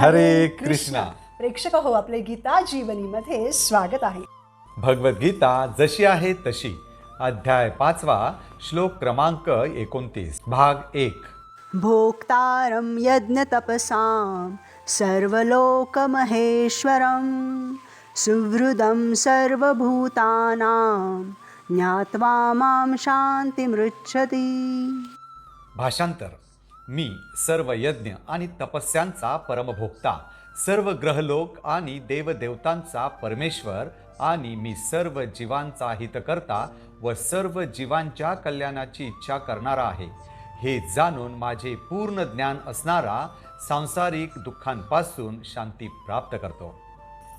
हरे कृष्णा. प्रेक्षक हो आपले गीता जीवनीमध्ये स्वागत आहे. भगवद्गीता जशी आहे तशी. अध्याय पाचवा श्लोक क्रमांक एकोणतीस भाग एक. भोक्तारं यज्ञतपसां सर्वलोकमहेश्वरं सुहृदं सर्वभूतानां ज्ञात्वा मां शान्तिमृच्छति। भाषांतर. मी सर्व यज्ञ आणि तपस्यांचा परमभोक्ता सर्व ग्रहलोक आणि देवदेवतांचा परमेश्वर आणि मी सर्व जीवांचा हितकर्ता व सर्व जीवांच्या कल्याणाची इच्छा करणारा आहे. हे जाणून माझे पूर्ण ज्ञान असणारा सांसारिक दुःखांपासून शांती प्राप्त करतो.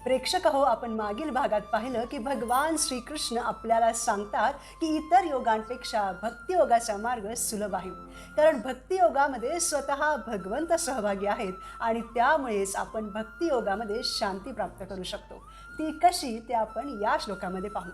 प्रेक्षक हो आपण मागील भागात पाहिलं की भगवान श्रीकृष्ण आपल्याला सांगतात की इतर योगांपेक्षा भक्तियोगाचा मार्ग सुलभ आहे. कारण भक्तियोगामध्ये स्वतः भगवंत सहभागी आहेत आणि त्यामुळेच आपण भक्तियोगामध्ये शांती प्राप्त करू शकतो. ती कशी ते आपण या श्लोकामध्ये पाहू.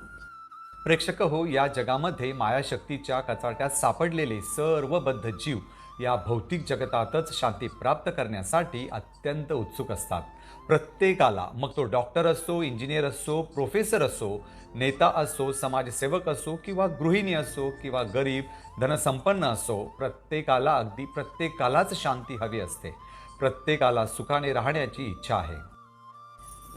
प्रेक्षक हो या जगामध्ये मायाशक्तीच्या कचाट्यात सापडलेले सर्व बद्ध जीव या भौतिक जगतातच शांती प्राप्त करण्यासाठी अत्यंत उत्सुक असतात. प्रत्येकाला मग तो डॉक्टर असो इंजिनियर असो प्रोफेसर असो नेता असो समाजसेवक असो किंवा गृहिणी असो किंवा गरीब धनसंपन्न असो प्रत्येकाला अगदी प्रत्येकालाच शांती हवी असते. प्रत्येकाला सुखाने राहण्याची इच्छा आहे.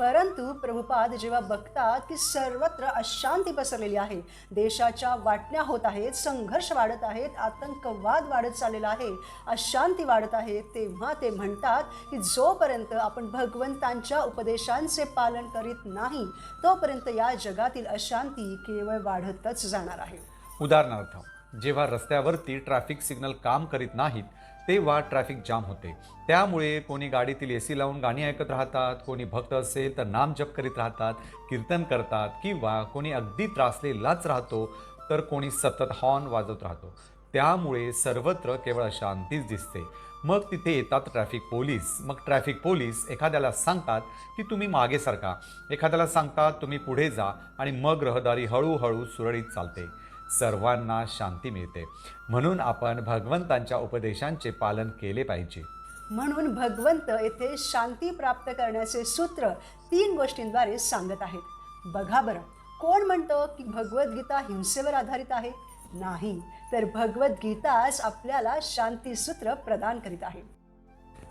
परंतु प्रभुपाद जेव्हा बघतात की सर्वत्र अशांती पसरलेली आहे देशाच्या वाटण्या होत आहेत संघर्ष वाढत आहेत आतंकवाद वाढत चाललेला आहे अशांती वाढत आहे तेव्हा ते म्हणतात की जोपर्यंत आपण भगवंतांच्या उपदेशांचे पालन करीत नाही तोपर्यंत या जगातील अशांती केवळ वाढतच जाणार आहे. उदाहरणार्थ जेव्हा रस्त्यावरती ट्रॅफिक सिग्नल काम करीत नाहीत तेव्हा ट्रॅफिक जाम होते. त्यामुळे कोणी गाडीतील ए सी लावून गाणी ऐकत राहतात कोणी भक्त असेल तर नाम जप करीत राहतात कीर्तन करतात किंवा कोणी अगदी त्रासलेलाच राहतो तर कोणी सतत हॉर्न वाजवत राहतो. त्यामुळे सर्वत्र केवळ अशांतीच दिसते. मग तिथे येतात ट्रॅफिक पोलीस मग ट्रॅफिक पोलीस एखाद्याला सांगतात की तुम्ही मागे सरका. एखाद्याला सांगतात तुम्ही पुढे जा. आणि मग रहदारी हळूहळू सुरळीत चालते. सर्वांना शांती मिळते. म्हणून आपण भगवंतांच्या उपदेशांचे पालन केले पाहिजे. म्हणून भगवंत येथे शांती प्राप्त करण्याचे सूत्र तीन गोष्टींद्वारे सांगत आहेत. बघा बरं कोण म्हणतं की भगवद्गीता हिंसेवर आधारित आहे? नाही तर भगवद्गीताच आपल्याला शांती सूत्र प्रदान करीत आहे.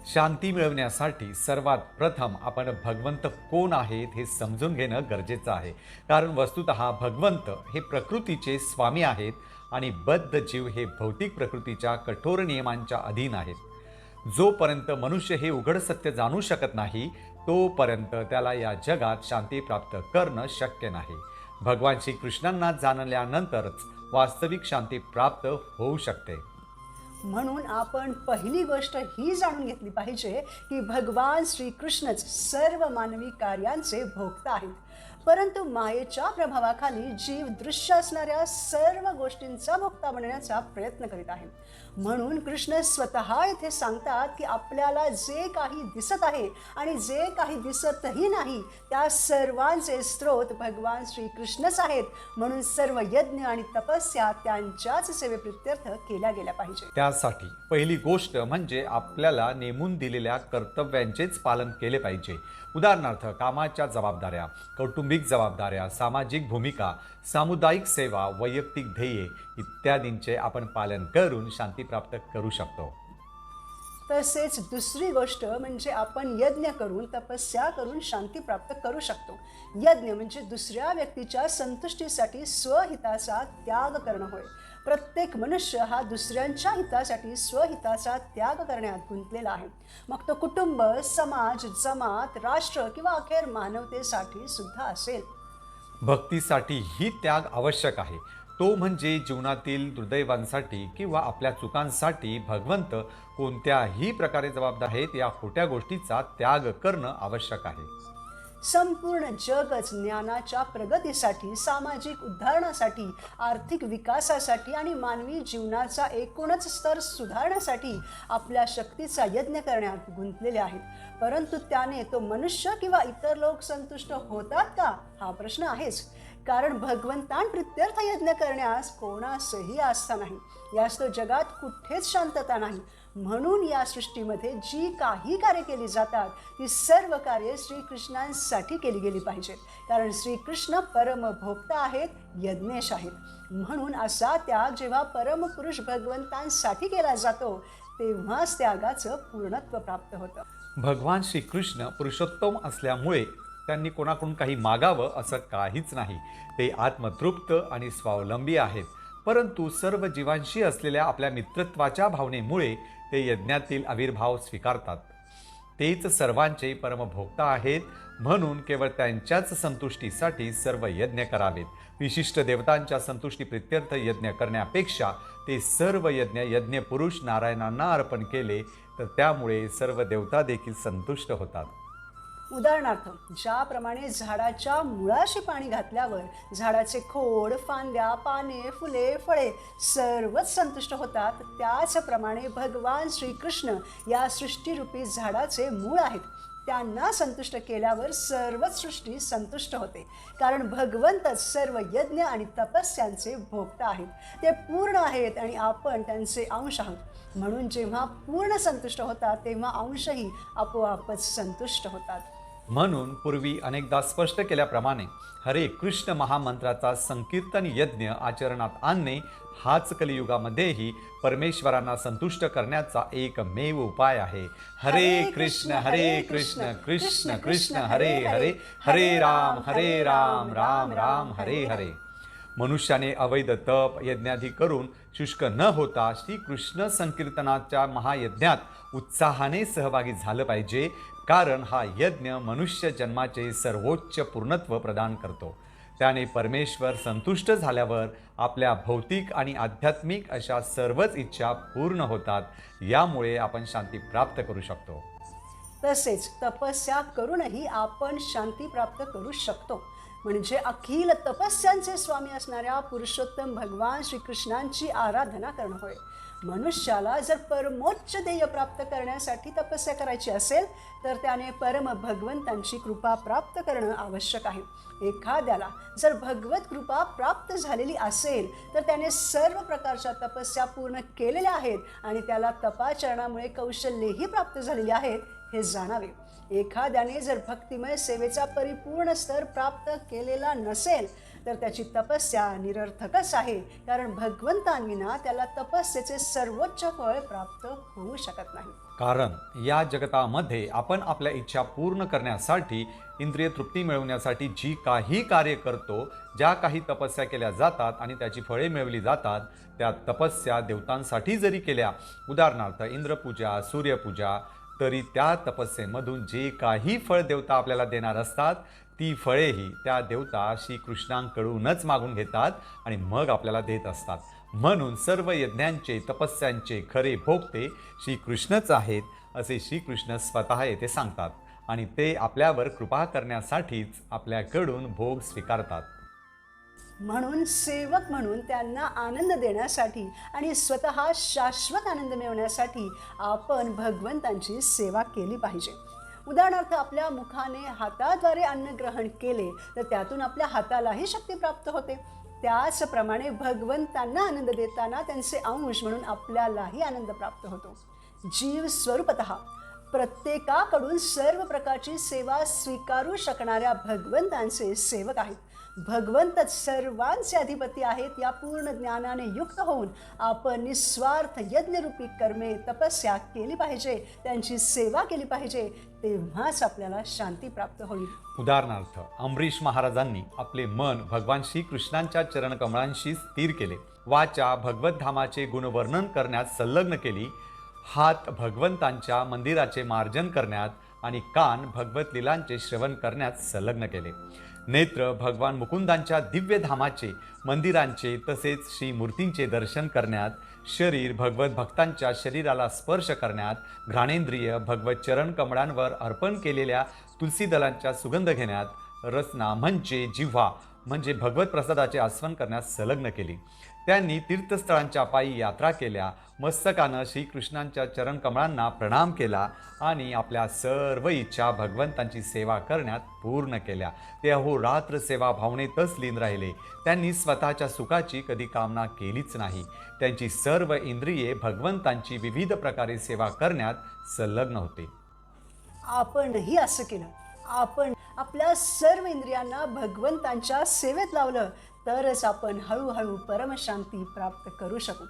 शांती मिळवण्यासाठी सर्वात प्रथम आपण भगवंत कोण आहेत हे समजून घेणं गरजेचं आहे. कारण वस्तुत भगवंत हे प्रकृतीचे स्वामी आहेत आणि बद्ध जीव हे भौतिक प्रकृतीच्या कठोर नियमांच्या अधीन आहेत. जोपर्यंत मनुष्य हे उघड सत्य जाणू शकत नाही तोपर्यंत त्याला या जगात शांती प्राप्त करणं शक्य नाही. भगवान श्रीकृष्णांना जाणल्यानंतरच वास्तविक शांती प्राप्त होऊ शकते. म्हणून आपण पहिली गोष्ट ही जाणून घेतली पाहिजे की भगवान श्रीकृष्णच सर्व मानवी कार्यांचे भोगता आहेत. परंतु मायेच्या प्रभावाखाली जीव दृश्य असणाऱ्या सर्व गोष्टींचा भोक्ता बनण्याचा प्रयत्न करीत आहे. म्हणून कृष्ण स्वतः येथे सांगतात की आपल्याला जे काही दिसत आहे आणि जे काही दिसतही नाही त्या सर्वांचे स्रोत भगवान श्रीकृष्णच आहेत. म्हणून सर्व यज्ञ आणि तपस्या त्यांच्याच सेवेप्रित्यर्थ केल्या गेल्या पाहिजे. त्यासाठी पहिली गोष्ट म्हणजे आपल्याला नेमून दिलेल्या कर्तव्यांचेच पालन केले पाहिजे. उदाहरणार्थ कामाच्या जबाबदाऱ्या कौटुंबिक जबाबदाऱ्या सामाजिक भूमिका सामुदायिक सेवा वैयक्तिक ध्येये इत्यादींचे आपण पालन करून शांती प्राप्त करू शकतो. तसेच दुसरी गोष्ट म्हणजे आपण यज्ञ करून तपस्या करून शांती प्राप्त करू शकतो. यज्ञ म्हणजे दुसऱ्या व्यक्तीच्या संतुष्टीसाठी स्वहिताचा त्याग करणं होय. प्रत्येक मनुष्य हा दुसऱ्यांच्या हितासाठी स्वहिताचा त्याग करण्यात गुंतलेला आहे. मग तो कुटुंब समाज जमात राष्ट्र किंवा अखेर मानवतेसाठी सुद्धा असेल. भक्तीसाठी ही त्याग आवश्यक आहे. तो म्हणजे जीवनातील दुर्दैवांसाठी किंवा आपल्या चुकांसाठी भगवंत कोणत्याही प्रकारे जबाबदार आहेत या खोट्या गोष्टीचा त्याग करणं आवश्यक आहे. संपूर्ण जगच ज्ञानाच्या प्रगतीसाठी सामाजिक उद्धारणासाठी आर्थिक विकासासाठी आणि मानवी जीवनाचा एकूणच स्तर सुधारण्यासाठी आपल्या शक्तीचा यज्ञ करण्यात गुंतलेले आहेत. परंतु त्याने तो मनुष्य किंवा इतर लोक संतुष्ट होतात का? हा प्रश्न आहेच. कारण भगवंतान प्रित्यर्थ यज्ञ करण्यास कोणासही आस्था नाही. यास तो जगात कुठेच शांतता नाही. म्हणून या सृष्टीमध्ये जी काही कार्य केली जातात ती सर्व कार्ये श्रीकृष्णांसाठी केली गेली पाहिजेत. कारण श्रीकृष्ण परमभोक्ता आहेत यज्ञेश आहेत. म्हणून असा त्याग जेव्हा परमपुरुष भगवंतांसाठी केला जातो तेव्हाच त्यागाचं पूर्णत्व प्राप्त होतं. भगवान श्रीकृष्ण पुरुषोत्तम असल्यामुळे त्यांनी कोणाकडून काही मागावं असं काहीच नाही. ते आत्मतृप्त आणि स्वावलंबी आहेत. परंतु सर्व जीवांशी असलेल्या आपल्या मित्रत्वाच्या भावनेमुळे ते यज्ञातील आविर्भाव स्वीकारतात. तेच सर्वांचे परमभोक्ता आहेत म्हणून केवळ त्यांच्याच संतुष्टीसाठी सर्व यज्ञ करावेत. विशिष्ट देवतांच्या संतुष्टी प्रित्यर्थ यज्ञ करण्यापेक्षा ते सर्व यज्ञ यज्ञ पुरुष नारायणांना अर्पण केले तर त्यामुळे सर्व देवता देखील संतुष्ट होतात. उदाहरणार्थ ज्याप्रमाणे झाडाच्या मुळाशी पाणी घातल्यावर झाडाचे खोड फांद्या पाने फुले फळे सर्वच संतुष्ट होतात त्याचप्रमाणे भगवान श्रीकृष्ण या सृष्टीरूपी झाडाचे मूळ आहेत. त्यांना संतुष्ट केल्यावर सर्वच सृष्टी संतुष्ट होते. कारण भगवंतच सर्व यज्ञ आणि तपस्यांचे भोगता आहेत. ते पूर्ण आहेत आणि आपण त्यांचे अंश आहोत. म्हणून जेव्हा पूर्ण संतुष्ट होतात तेव्हा अंशही आपोआपच संतुष्ट होतात. म्हणून पूर्वी अनेकदा स्पष्ट केल्याप्रमाणे हरे कृष्ण महामंत्राचा संकीर्तन यज्ञ आचरणात आणणे हाच कलियुगामध्येही परमेश्वरांना संतुष्ट करण्याचा एकमेव उपाय आहे. हरे कृष्ण हरे कृष्ण कृष्ण कृष्ण हरे हरे हरे राम हरे राम राम राम हरे हरे मनुष्याने अवैध तप यज्ञाधी करून शुष्क न होता श्रीकृष्ण संकीर्तनाच्या महायज्ञात उत्साहाने सहभागी झालं पाहिजे. कारण हा यज्ञ मनुष्य जन्माचे सर्वोच्च पूर्णत्व प्रदान करतो. त्याने परमेश्वर संतुष्ट झाल्यावर आपल्या भौतिक आणि आध्यात्मिक अशा सर्वच इच्छा पूर्ण होतात. यामुळे आपण शांती प्राप्त करू शकतो. तसेच तपस्या करूनही आपण शांती प्राप्त करू शकतो. म्हणजे अखिल तपस्यांचे स्वामी असणाऱ्या पुरुषोत्तम भगवान श्रीकृष्णांची आराधना करणं होय. मनुष्याला जर परमोच्च ध्येय प्राप्त करण्यासाठी तपस्या करायची असेल तर त्याने परम भगवंतांची कृपा प्राप्त करणं आवश्यक आहे. एखाद्याला जर भगवत कृपा प्राप्त झालेली असेल तर त्याने सर्व प्रकारच्या तपस्या पूर्ण केलेल्या आहेत आणि त्याला तपाचरणामुळे कौशल्यही प्राप्त झालेली आहेत हे जाणावे. एखाद्याने जर भक्तिमय सेवेचा परिपूर्ण स्तर प्राप्त केलेला नसेल तर त्याची तपस्या निरर्थकच आहे. कारण भगवंतांविना त्याला तपस्येचे सर्वोच्च फळ प्राप्त होऊ शकत नाही. कारण या जगतामध्ये आपण आपल्या इच्छा पूर्ण करण्यासाठी इंद्रिय तृप्ती मिळवण्यासाठी जी काही कार्य करतो ज्या काही तपस्या केल्या जातात आणि त्याची फळे मिळवली जातात त्या तपस्या देवतांसाठी जरी केल्या उदाहरणार्थ इंद्रपूजा सूर्यपूजा तरी त्या तपस्येमधून जे काही फळ देवता आपल्याला देणार असतात ती फळेही त्या देवता श्रीकृष्णांकडूनच मागून घेतात आणि मग आपल्याला देत असतात. म्हणून सर्व यज्ञांचे तपस्यांचे खरे भोगते श्रीकृष्णच आहेत असे श्रीकृष्ण स्वतः येथे सांगतात आणि ते आपल्यावर कृपा करण्यासाठीच आपल्याकडून भोग स्वीकारतात. म्हणून सेवक म्हणून त्यांना आनंद देण्यासाठी आणि स्वतः शाश्वत आनंद मिळवण्यासाठी आपण भगवंतांची सेवा केली पाहिजे. उदाहरणार्थ आपल्या मुखाने हाताद्वारे अन्न ग्रहण केले तर त्यातून आपल्या हातालाही शक्ती प्राप्त होते. त्याचप्रमाणे भगवंतांना आनंद देताना त्यांचे अंश म्हणून आपल्यालाही आनंद प्राप्त होतो. जीव स्वरूपत प्रत्येकाकडून सर्व प्रकारची सेवा स्वीकारू शकणाऱ्या भगवंतांचे सेवक आहेत. भगवंतच सर्वांचे अधिपती आहेत या पूर्ण ज्ञानाने युक्त होऊन आपण निस्वार्थ यज्ञरूपी कर्मे तपस्या केली पाहिजे त्यांची सेवा केली पाहिजे तेव्हाच आपल्याला शांती प्राप्त होईल. उदाहरणार्थ अमरीश महाराजांनी आपले मन भगवान श्रीकृष्णांच्या चरणकमळांशी स्थिर केले. वाचा भगवद्धामाचे गुणवर्णन करण्यात संलग्न केली. हात भगवंतांच्या मंदिराचे मार्जन करण्यात आणि कान भगवत लिलांचे श्रवण करण्यात संलग्न केले. नेत्र भगवान मुकुंदांच्या दिव्य धामाचे मंदिरांचे तसेच श्री मूर्तींचे दर्शन करण्यात शरीर भगवत भक्तांच्या शरीराला स्पर्श करण्यात घ्राणेंद्रिय भगवत चरण कमळांवर अर्पण केलेल्या तुलसी दलांच्या सुगंध घेण्यात रचना म्हणजे जिव्हा म्हणजे भगवत प्रसादाचे आस्वन करण्यास संलग्न केली. त्यांनी तीर्थस्थळांच्या पायी यात्रा केल्या. मस्तकानं श्रीकृष्णांच्या चरणकमळांना प्रणाम केला आणि आपल्या सर्व इच्छा भगवंतांची सेवा करण्यात पूर्ण केल्या. ते अहोरात्र सेवा भावनेतच लीन राहिले. त्यांनी स्वतःच्या सुखाची कधी कामना केलीच नाही. त्यांची सर्व इंद्रिये भगवंतांची विविध प्रकारे सेवा करण्यात संलग्न होते. आपणही असं केलं. आपण आपल्या सर्व इंद्रियांना भगवंतांच्या सेवेत लावलं. तरच आपण हळूहळू परमशांती प्राप्त करू शकू.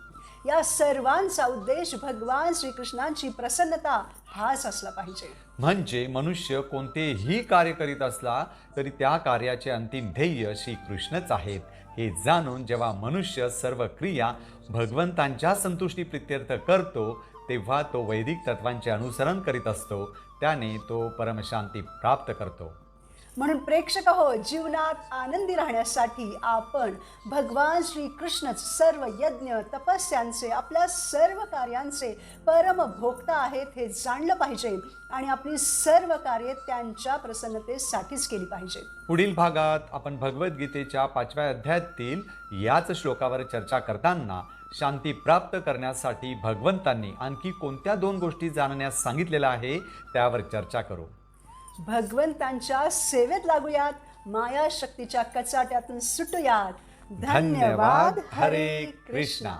या सर्वांचा उद्देश भगवान श्रीकृष्णांची प्रसन्नता हाच असला पाहिजे. म्हणजे मनुष्य कोणतेही कार्य करीत असला तरी त्या कार्याचे अंतिम ध्येय श्रीकृष्णच आहेत. हे जाणून जेव्हा मनुष्य सर्व क्रिया भगवंतांच्या संतुष्टी प्रित्यर्थ करतो तेव्हा तो वैदिक तत्वांचे अनुसरण करीत असतो. त्याने तो परमशांती प्राप्त करतो. म्हणून प्रेक्षक हो जीवनात आनंदी राहण्यासाठी आपण भगवान श्रीकृष्णच सर्व यज्ञ तपस्यांचे आपल्या सर्व कार्यांचे परमभोक्ता आहेत हे जाणलं पाहिजे आणि आपली सर्व कार्ये त्यांच्या प्रसन्नतेसाठीच केली पाहिजे पुढील भागात आपण भगवद्गीतेच्या पाचव्या अध्यायातील याच श्लोकावर चर्चा करताना शांती प्राप्त करण्यासाठी भगवंतांनी आणखी कोणत्या दोन गोष्टी जाणण्यास सांगितलेलं आहे त्यावर चर्चा करू. भगवंतांच्या सेवेत लागूयात. माया शक्तीच्या कचाट्यातून सुटूयात. धन्यवाद. हरे कृष्णा.